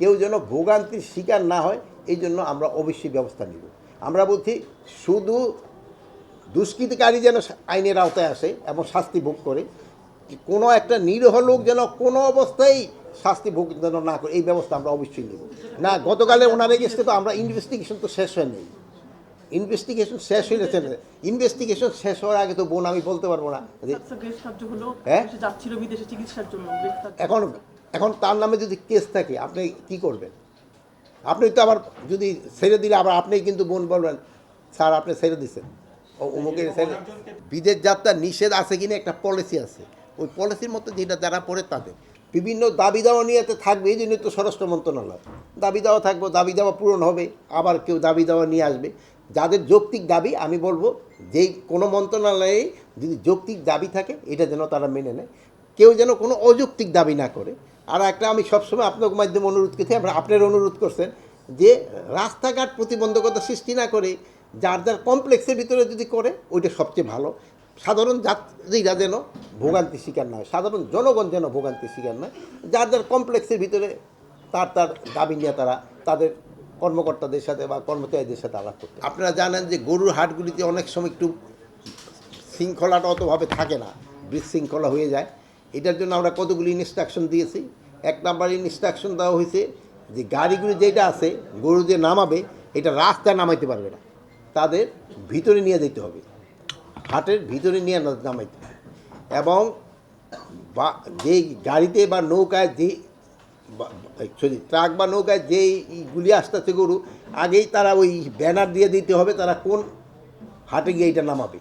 কেউ যেন ভোগান্তির শিকার না হয় এই জন্য আমরা অবশ্যই ব্যবস্থা নিব। আমরা বলছি শুধু দুষ্কৃতিকারী যেন আইনের আওতায় আসে এবং শাস্তি ভোগ করে কোনো একটা নিরীহ লোক যেন কোনো অবস্থায় শাস্তি ভোগ যেন না করে এই ব্যবস্থা আমরা অবশ্যই নেব। না গতকালে ওনার গেছে তো আমরা ইনভেস্টিগেশন তো শেষ হয় নেই ইনভেস্টিগেশন শেষ হয়ে গেছে ইনভেস্টিগেশন শেষ হওয়ার আগে তো বোন আমি বলতে পারব না হ্যাঁ? এখন এখন তার নামে যদি কেস থাকে আপনি কি করবেন? আপনি তো আবার যদি ছেড়ে দিলে আবার আপনি কিন্তু বোন বলবেন স্যার আপনি ছেড়ে দিচ্ছেন ও অমুকের ছেড়ে বিদেশ যাত্রা নিষেধ আছে কিনা একটা পলিসি আছে। ওই পলিসির মতো যেটা যারা পড়ে তাদের। বিভিন্ন দাবি দাওয়া নিয়ে তো থাকবে এই জন্যই তো স্বরাষ্ট্র মন্ত্রণালয়। দাবি দাওয়া থাকবে দাবি দাওয়া পূরণ হবে আবার কেউ দাবি দাওয়া নিয়ে আসবে। যাদের যৌক্তিক দাবি আমি বলব যেই কোনো মন্ত্রণালয়ে যদি যৌক্তিক দাবি থাকে এটা যেন তারা মেনে নেয়। কেউ যেন কোনো অযৌক্তিক দাবি না করে। আর একটা আমি সবসময় আপনার মাধ্যমে অনুরোধ করছি আমরা আপনার অনুরোধ করছেন যে রাস্তাঘাট প্রতিবন্ধকতা সৃষ্টি না করে যার যার কমপ্লেক্সের ভিতরে যদি করে, ওইটা সবচেয়ে ভালো। সাধারণ যাত্রীরা যেন ভোগান্তি শিকার না হয়, সাধারণ জনগণ যেন ভোগান্তি শিকার নয় যার যার কমপ্লেক্সের ভিতরে তার তার দাবি নিয়ে তারা তাদের কর্মকর্তাদের সাথে বা কর্মচারীদের সাথে আলাপ করতে আপনারা জানেন যে গরুর হাটগুলিতে অনেক সময় একটু শৃঙ্খলাটা অতভাবে থাকে না, বিশৃঙ্খলা হয়ে যায়। এটার জন্য আমরা কতগুলি ইনস্ট্রাকশন দিয়েছি এক নাম্বার ইনস্ট্রাকশন দেওয়া হয়েছে যে গাড়িগুলি যেটা আছে, গরু যে নামাবে, এটা রাস্তায় নামাইতে পারবে না। তাদের ভিতরে নিয়ে যেতে হবে। হাটের ভিতরে নিয়ে নামাইতে হবে। এবং বা, যেই গাড়িতে বা নৌকায় যে সরি, ট্রাক বা নৌকায় যেই গুলি আসতেছে গরু, আগেই তারা ওই ব্যানার দিয়ে দিতে হবে তারা কোন হাটে গিয়ে এটা নামাবে।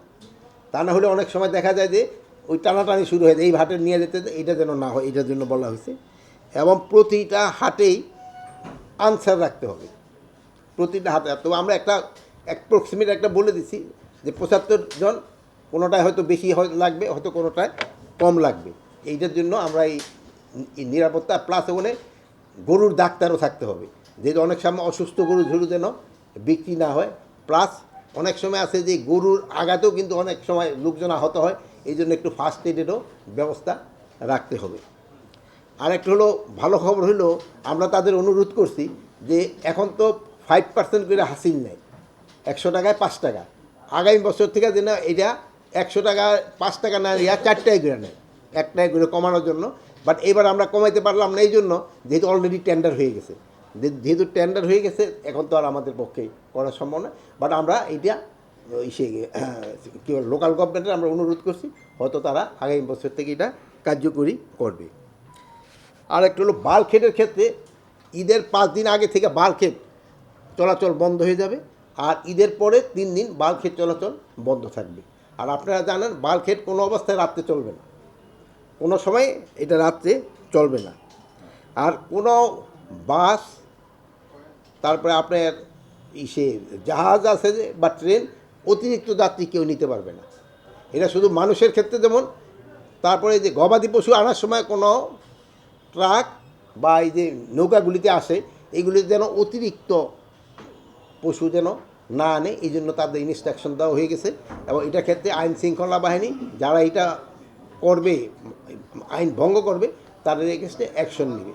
তা না হলে অনেক সময় দেখা যায় যে ওই টানাটানি শুরু হয়ে যায়, এই হাটে নিয়ে যেতে, এটা যেন না হয়, এটার জন্য বলা হয়েছে। এবং প্রতিটা হাটেই আনসার রাখতে হবে। প্রতিটা হাতে তো আমরা একটা অ্যাপ্রক্সিমেট একটা বলে দিছি যে পঁচাত্তর জন কোনোটায় হয়তো বেশি লাগবে, হয়তো কোনোটায় কম লাগবে। এইটার জন্য আমরা এই নিরাপত্তা প্লাস ওখানে গরুর ডাক্তারও থাকতে হবে। যেহেতু অনেক সময় অসুস্থ গরু ঝরু যেন বিক্রি না হয় প্লাস অনেক সময় আছে যে গরুর আঘাতেও কিন্তু অনেক সময় লোকজন আহত হয় এই জন্য একটু ফার্স্ট এডেরও ব্যবস্থা রাখতে হবে। আরেকটা হলো, ভালো খবর হলো, আমরা তাদের অনুরোধ করছি যে এখন তো ফাইভ পার্সেন্ট করে হাসিল নেয় একশো টাকায় পাঁচ টাকা। আগামী বছর থেকে যেন এটা একশো টাকা, পাঁচ টাকা না ইয়া চারটায় করে নেয়। একটায় করে কমানোর জন্য। বাট এবার আমরা কমাইতে পারলাম না, এই জন্য যেহেতু অলরেডি টেন্ডার হয়ে গেছে। যেহেতু টেন্ডার হয়ে গেছে, এখন তো আর আমাদের পক্ষে করা সম্ভব না। বাট আমরা এটা ইসে কী লোকাল গভর্নমেন্টের আমরা অনুরোধ করছি, হয়তো তারা আগামী বছর থেকে এটা কার্যকরী করবে। আর একটা হলো বালখেটের ক্ষেত্রে ঈদের পাঁচ দিন আগে থেকে বালখেট চলাচল বন্ধ হয়ে যাবে আর ঈদের পরে তিন দিন বালখেট চলাচল বন্ধ থাকবে। আর আপনারা জানেন বালখেট কোনো অবস্থায় রাত্রে চলবে না। কোনো সময় এটা রাত্রে চলবে না। আর কোনো বাস, তারপরে আপনার ইসে জাহাজ আছে যে বা ট্রেন, অতিরিক্ত যাত্রী কেউ নিতে পারবে না। এটা শুধু মানুষের ক্ষেত্রে যেমন, তারপরে যে গবাদি পশু আনার সময় কোনো ট্রাক বা এই যে নৌকাগুলিতে আসে, এগুলি যেন অতিরিক্ত পশু যেন না আনে, এই জন্য তাদের ইনস্ট্রাকশন দেওয়া হয়ে গেছে এবং এটা ক্ষেত্রে আইন শৃঙ্খলা বাহিনী যারা এটা করবে, আইন ভঙ্গ করবে, তাদের এক্ষেত্রে অ্যাকশন নেবে।